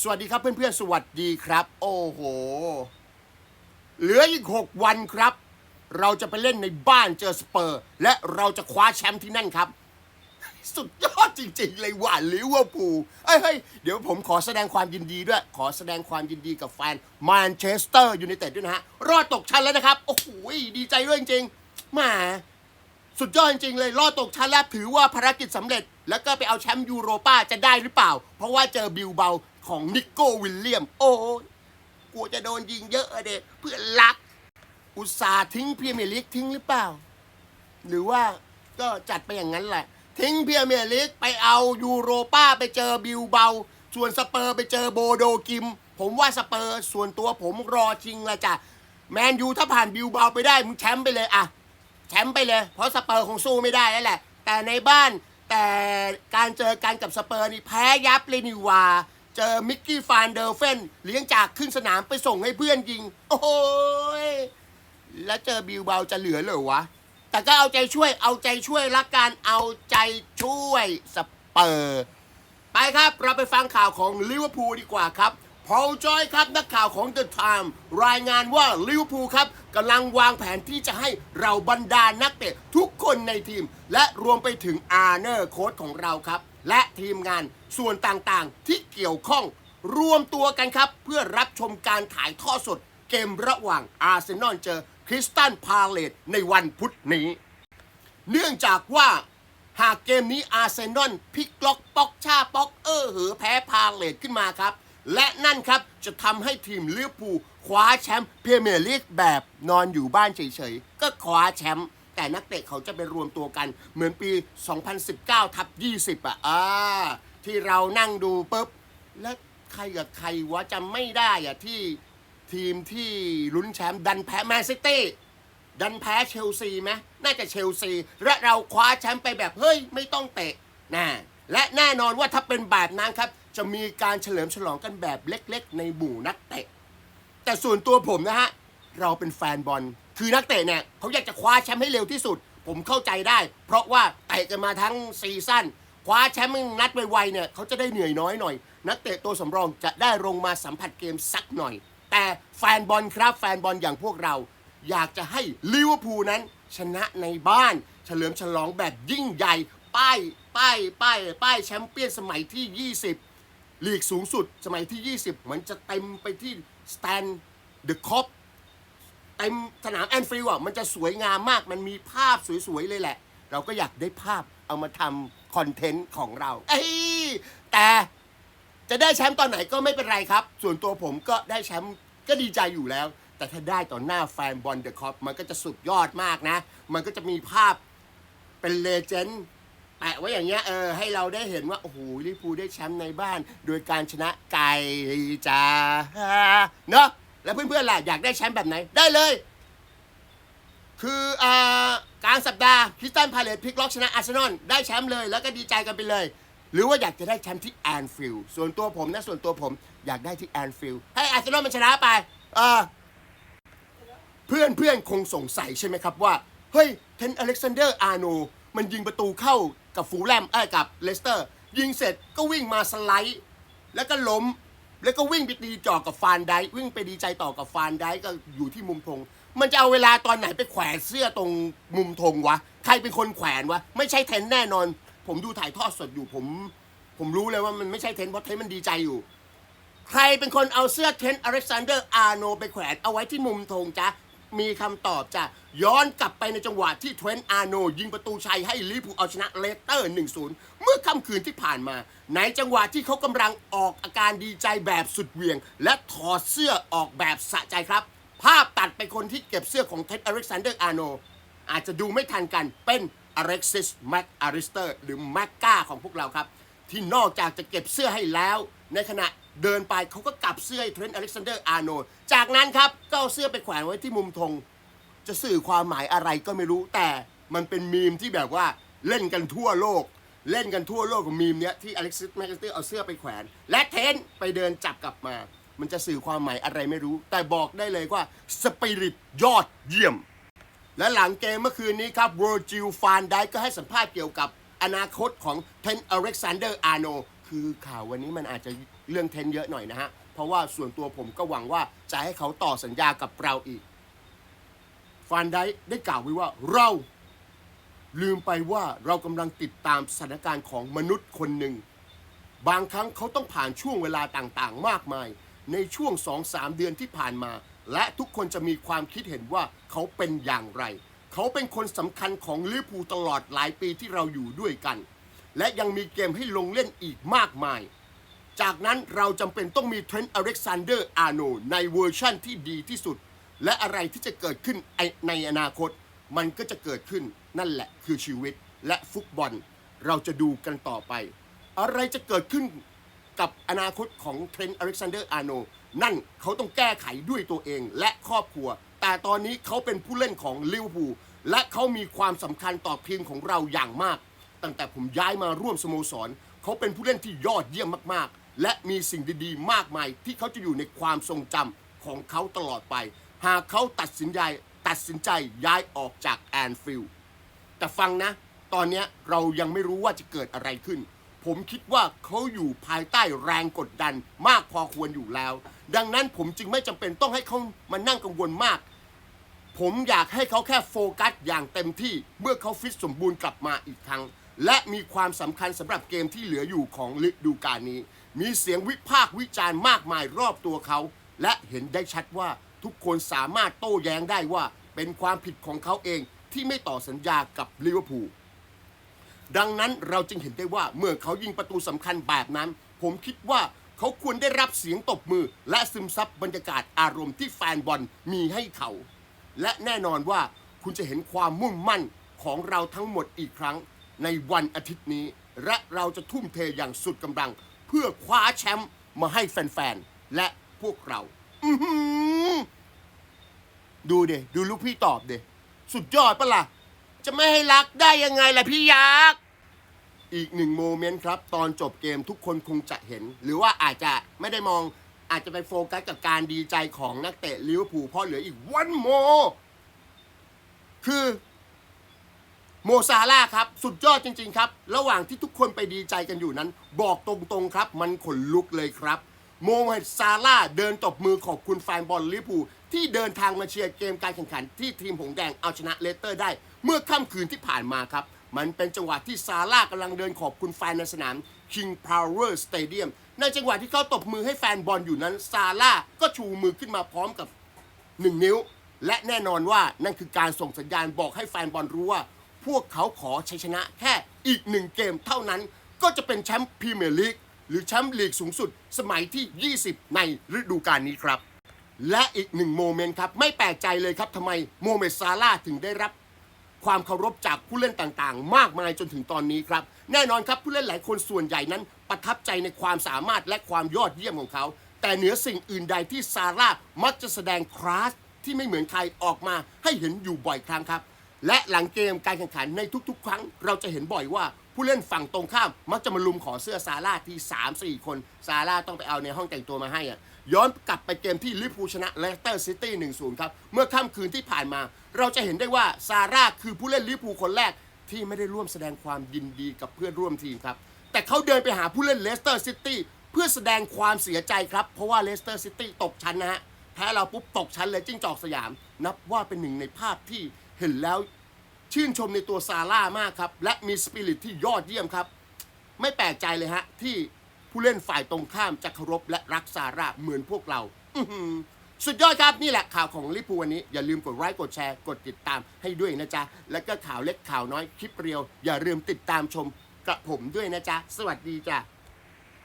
สวัสดีครับเพื่อนๆ สวัสดีครับ โอ้โห เหลืออีก 6 วันครับ เราจะไปเล่นในบ้านเจอสเปอร์ และเราจะคว้าแชมป์ที่นั่นครับ สุดยอดจริงๆ เลยว่ะลิเวอร์พูลเอ้เฮ้ยเดี๋ยวผมขอแสดงความยินดีด้วย ขอแสดงความยินดีกับแฟนแมนเชสเตอร์ยูไนเต็ดด้วยนะฮะ รอดตกชั้นแล้วนะครับ โอ้โห ดีใจด้วยจริงๆแหมสุดยอดจริงๆเลย รอดตกชั้นแล้วถือว่าภารกิจสำเร็จ แล้วก็ไปเอาแชมป์ยูโรป้าจะได้หรือเปล่า เพราะว่าเจอบิลเบา ของนิโก้วิลเลียม โอ้ยกลัวจะโดนยิงเยอะอะเด็เพื่อนรัก อุตส่าห์ทิ้งพีเมียร์ลีกทิ้งหรือเปล่า หรือว่าก็จัดไปอย่างนั้นแหละ ทิ้งพีเมียร์ลีกไปเอายูโรป้าไปเจอบิลเบา ส่วนสเปอร์ไปเจอโบโดกิม ผมว่าสเปอร์ส่วนตัวผมรอจริงละจ้ะแมนยูถ้าผ่านบิลเบาไปได้มึงแชมป์ไปเลยอะแชมป์ไปเลย เพราะสเปอร์คงสู้ไม่ได้แล้วแหละ แต่ในบ้านแต่การเจอกันกับสเปอร์นี่แพ้ยับเลยนี่หว่า เจอมิกกี้ฟานเดอร์เฟนเลี้ยงจากขึ้นสนามไปส่งให้เพื่อนยิง โอ้ย แล้วเจอบิลเบาจะเหลือเหรอวะ แต่ก็เอาใจช่วยเอาใจช่วยละกันเอาใจช่วยสเปอร์ ไปครับเราไปฟังข่าวของลิเวอร์พูลดีกว่าครับ พอลจอยครับนักข่าวของ The Time รายงานว่าลิเวอร์พูลครับกำลังวางแผนที่จะให้เราบรรดานักเตะทุกคนในทีม และรวมไปถึงอาร์เนอร์โค้ชของเราครับ และทีมงานส่วนต่างๆที่เกี่ยวข้อง รวมตัวกันครับ เพื่อรับชมการถ่ายทอดสด เกมระหว่างอาร์เซนอลเจอคริสตันพาเลตในวันพุธนี้ เนื่องจากว่าหากเกมนี้อาร์เซนอลพลิกล็อกป๊อกชาป๊อกเออเหอแพ้พาเลตขึ้นมาครับ และนั่นครับจะทำให้ทีมลิเวอร์พูลคว้าแชมป์พรีเมียร์ลีกแบบนอนอยู่บ้านเฉยๆ ก็คว้าแชมป์แต่นักเตะเขาจะไปรวมตัวกันเหมือนปี 2019 ทับ 20 อะอ่าที่เรานั่งดูปุ๊บ แล้วใครกับใครวะจำไม่ได้อะที่ทีมที่ลุ้นแชมป์ดันแพ้แมนซิตี้ดันแพ้เชลซีไหมน่าจะเชลซี และเราคว้าแชมป์ไปแบบเฮ้ย ไม่ต้องเตะนะและแน่นอนว่าถ้าเป็นแบบนั้นครับ จะมีการเฉลิมฉลองกันแบบเล็กๆ ในหมู่นักเตะ แต่ส่วนตัวผมนะฮะ เราเป็นแฟนบอล คือนักเตะเนี่ยเขาอยากจะคว้าแชมป์ให้เร็วที่สุด ผมเข้าใจได้ เพราะว่าเตะกันมาทั้งซีซั่นคว้าแชมป์นัดไวๆเนี่ยเขาจะได้เหนื่อยน้อยหน่อย นักเตะตัวสำรองจะได้ลงมาสัมผัสเกมสักหน่อย แต่แฟนบอลครับแฟนบอลอย่างพวกเรา อยากจะให้ลิเวอร์พูลนั้น ชนะในบ้าน เฉลิมฉลองแบบยิ่งใหญ่ ป้ายป้ายป้ายป้ายแชมเปี้ยนสมัยที่ 20 ลีกสูงสุดสมัยที่ 20มันจะเต็มไปที่สแตนเดอะคอปเต็มสนามแอนฟิลด์อะมันจะสวยงามมากมันมีภาพสวยๆเลยแหละ เราก็อยากได้ภาพเอามาทำคอนเทนต์ของเรา เอ้ยแต่จะได้แชมป์ตอนไหนก็ไม่เป็นไรครับ ส่วนตัวผมก็ได้แชมป์ก็ดีใจอยู่แล้ว แต่ถ้าได้ต่อหน้าแฟนบอลเดอะคอปมันก็จะสุดยอดมากนะ มันก็จะมีภาพเป็นเลเจนด์ะไว้อย่างเงี้ยเออให้เราได้เห็นว่าโอ้โหลิเวอร์พูได้แชมป์ในบ้าน โดยการชนะไก่จ้าเนาะแล้วเพื่อนๆล่ะอยากได้แชมป์แบบไหนได้เลย คืออ่ากลางสัปดาห์คริสตันพาเลตพลิกล็อกชนะอาร์เซนอลได้แชมป์เลยแล้วก็ดีใจกันไปเลย หรือว่าอยากจะได้แชมป์ที่แอนฟิลด์ส่วนตัวผมนะส่วนตัวผมอยากได้ที่แอนฟิลด์ให้อาร์เซนอลมันชนะไปเออเพื่อนเพื่อนคงสงสัยใช่ไหมครับว่า เฮ้ยเทนอเล็กซานเดอร์อาร์โนมันยิงประตูเข้า กับฟูลแลมเอ้ยกับเลสเตอร์ ยิงเสร็จก็วิ่งมาสไลด์ แล้วก็ล้ม แล้วก็วิ่งไปตีจ่อกับฟานไดวิ่งไปดีใจต่อกับฟานไดก็อยู่ที่มุมธงมันจะเอาเวลาตอนไหนไปแขวนเสื้อตรงมุมธงวะ ใครเป็นคนแขวนวะ ไม่ใช่เทนแน่นอน ผมดูถ่ายทอดสดอยู่ผม ผมรู้เลยว่ามันไม่ใช่เทนเพราะเทนมันดีใจอยู่ ใครเป็นคนเอาเสื้อเทนอเล็กซานเดอร์อาร์โนไปแขวนเอาไว้ที่มุมธงจ๊ะ มีคำตอบจะย้อนกลับไปในจังหวะที่เทรนต์อาร์โน ยิงประตูชัยให้ลิเวอร์พูเอาชนะเลสเตอร์ 1-0 เมื่อค่ำคืนที่ผ่านมา ในจังหวะที่เขากำลังออกอาการดีใจแบบสุดเหวี่ยง และถอดเสื้อออกแบบสะใจครับ ภาพตัดไปคนที่เก็บเสื้อของเท็ดอเล็กซานเดอร์อาร์โน อาจจะดูไม่ทันกันเป็นอเล็กซิสแม็กอาริสเตอร์หรือแม็กกาของพวกเราครับ ที่นอกจากจะเก็บเสื้อให้แล้ว ในขณะ เดินไปเขาก็กลับเสื้อเทรนต์อเล็กซานเดอร์อาร์โนจากนั้นครับก็เอาเสื้อไปแขวนไว้ที่มุมธงจะสื่อความหมายอะไรก็ไม่รู้แต่มันเป็นมีมที่แบบว่าเล่นกันทั่วโลก เล่นกันทั่วโลกกับมีมเนี้ยที่อเล็กซิสแมกเตอร์เอาเสื้อไปแขวน และเทนไปเดินจับกลับมา มันจะสื่อความหมายอะไรไม่รู้ แต่บอกได้เลยว่าสปิริตยอดเยี่ยม และหลังเกมเมื่อคืนนี้ครับโรจิลฟานไดก็ให้สัมภาษณ์เกี่ยวกับอนาคตของเทนอเล็กซานเดอร์อาร์โนคือข่าววันนี้มันอาจจะ เรื่องเทนเยอะหน่อยนะฮะ เพราะว่าส่วนตัวผมก็หวังว่าจะให้เขาต่อสัญญากับเราอีกฟานไดค์ได้กล่าวไว้ว่าเราลืมไปว่าเรากำลังติดตามสถานการณ์ของมนุษย์คนหนึ่ง บางครั้งเขาต้องผ่านช่วงเวลาต่างๆ มากมาย ในช่วง2-3เดือนที่ผ่านมา และทุกคนจะมีความคิดเห็นว่าเขาเป็นอย่างไร เขาเป็นคนสำคัญของลิเวอร์พูลตลอดหลายปีที่เราอยู่ด้วยกัน และยังมีเกมให้ลงเล่นอีกมากมาย จากนั้นเราจำเป็นต้องมีเทรนต์อเล็กซานเดอร์อาร์โนในเวอร์ชั่นที่ดีที่สุด และอะไรที่จะเกิดขึ้นในอนาคต มันก็จะเกิดขึ้นนั่นแหละคือชีวิตและฟุตบอล เราจะดูกันต่อไป อะไรจะเกิดขึ้นกับอนาคตของเทรนต์อเล็กซานเดอร์อาร์โนนั่นเขาต้องแก้ไขด้วยตัวเองและครอบครัว แต่ตอนนี้เขาเป็นผู้เล่นของลิเวอร์พูลและเขามีความสำคัญต่อทีมของเราอย่างมาก ตั้งแต่ผมย้ายมาร่วมสโมสร เขาเป็นผู้เล่นที่ยอดเยี่ยมมากๆ และมีสิ่งดีๆ มากมายที่เขาจะอยู่ในความทรงจำของเขาตลอดไป หากเขาตัดสินใจตัดสินใจย้ายออกจากแอนฟิลด์แต่ฟังนะ ตอนนี้เรายังไม่รู้ว่าจะเกิดอะไรขึ้น ผมคิดว่าเขาอยู่ภายใต้แรงกดดันมากพอควรอยู่แล้ว ดังนั้นผมจึงไม่จำเป็นต้องให้เขามานั่งกังวลมาก ผมอยากให้เขาแค่โฟกัสอย่างเต็มที่ เมื่อเขาฟิตสมบูรณ์กลับมาอีกครั้ง และมีความสำคัญสำหรับเกมที่เหลืออยู่ของฤดูกาลนี้ มีเสียงวิพากษ์วิจารณ์มากมายรอบตัวเขา และเห็นได้ชัดว่าทุกคนสามารถโต้แย้งได้ว่าเป็นความผิดของเขาเองที่ไม่ต่อสัญญากับลิเวอร์พูลดังนั้นเราจึงเห็นได้ว่าเมื่อเขายิงประตูสำคัญแบบนั้น ผมคิดว่าเขาควรได้รับเสียงตบมือ และซึมซับบรรยากาศอารมณ์ที่แฟนบอลมีให้เขา และแน่นอนว่าคุณจะเห็นความมุ่งมั่นของเราทั้งหมดอีกครั้ง ในวันอาทิตย์นี้ และเราจะทุ่มเทอย่างสุดกำลัง เพื่อคว้าแชมป์มาให้แฟนๆ และพวกเรา อื้อหือดูเดดูลูกพี่ตอบเดสุดยอดปะล่ะ จะไม่ให้รักได้ยังไงล่ะพี่ยักษ์ อีกหนึ่งโมเมนต์ครับ ตอนจบเกมทุกคนคงจะเห็น หรือว่าอาจจะไม่ได้มองอาจจะไปโฟกัสกับการดีใจของนักเตะลิเวอร์พูลเพราะเหลืออีกวันโม คือ โมซาร่าครับ สุดยอดจริง ๆ ครับ ระหว่างที่ทุกคนไปดีใจกันอยู่นั้น บอกตรงๆครับ มันขนลุกเลยครับ โมฮัมหม็ดซาร่าเดินตบมือขอบคุณแฟนบอลลิเวอร์พูที่เดินทางมาเชียร์เกมการแข่งขัน ที่ทีมหงแดงเอาชนะเลสเตอร์ได้ เมื่อค่ำคืนที่ผ่านมาครับ มันเป็นจังหวะที่ซาร่ากำลังเดินขอบคุณแฟนในสนาม King Power Stadium ในจังหวะที่เขาตบมือให้แฟนบอลอยู่นั้นซาร่าก็ชูมือขึ้นมาพร้อมกับหนึ่งนิ้ว และแน่นอนว่านั่นคือการส่งสัญญาณบอกให้แฟนบอลรู้ว่า พวกเขาขอชัยชนะแค่อีกหนึ่งเกมเท่านั้น ก็จะเป็นแชมป์พรีเมียร์ลีกหรือแชมป์ลีกสูงสุดสมัยที่ 20 ในฤดูกาลนี้ครับ และอีกหนึ่งโมเมนต์ครับ ไม่แปลกใจเลยครับทำไมโมเมดซาร่าถึงได้รับ ความเคารพจากผู้เล่นต่างๆ มากมายจนถึงตอนนี้ครับ แน่นอนครับผู้เล่นหลายคนส่วนใหญ่นั้น ประทับใจในความสามารถและความยอดเยี่ยมของเขา แต่เหนือสิ่งอื่นใดที่ซาร่ามักจะแสดงคลาสที่ไม่เหมือนใครออกมาให้เห็นอยู่บ่อยครั้งครับ และหลังเกมการแข่งขันในทุกๆ ครั้ง เราจะเห็นบ่อยว่าผู้เล่นฝั่งตรงข้ามมักจะมาลุมขอเสื้อซาร่าที่ 3-4 คน ซาร่าต้องไปเอาในห้องแต่งตัวมาให้อะย้อนกลับไปเกมที่ลิเวอร์พูลชนะเลสเตอร์ซิตี้1-0 ครับ เมื่อค่ำคืนที่ผ่านมา เราจะเห็นได้ว่าซาร่าคือผู้เล่นลิเวอร์พูลคนแรกที่ไม่ได้ร่วมแสดงความยินดีกับเพื่อนร่วมทีมครับ แต่เขาเดินไปหาผู้เล่นเลสเตอร์ซิตี้เพื่อแสดงความเสียใจครับ เพราะว่าเลสเตอร์ซิตี้ตกชั้นนะฮะแพ้เราปุ๊บตกชั้นเลยจิ้งจอกสยาม นับว่าเป็นหนึ่งในภาพที่ เห็นแล้วชื่นชมในตัวซาร่ามากครับ และมีสปิริตที่ยอดเยี่ยมครับ ไม่แปลกใจเลยฮะ ที่ผู้เล่นฝ่ายตรงข้ามจะเคารพและรักซาร่าเหมือนพวกเรา อื้อหือสุดยอดครับ นี่แหละข่าวของลิเวอร์พูวันนี้ อย่าลืมกดไลค์กดแชร์กดติดตามให้ด้วยนะจ๊ะ แล้วก็ข่าวเล็กข่าวน้อยคลิปเรียว อย่าลืมติดตามชมกับผมด้วยนะจ๊ะ สวัสดีจ้ะ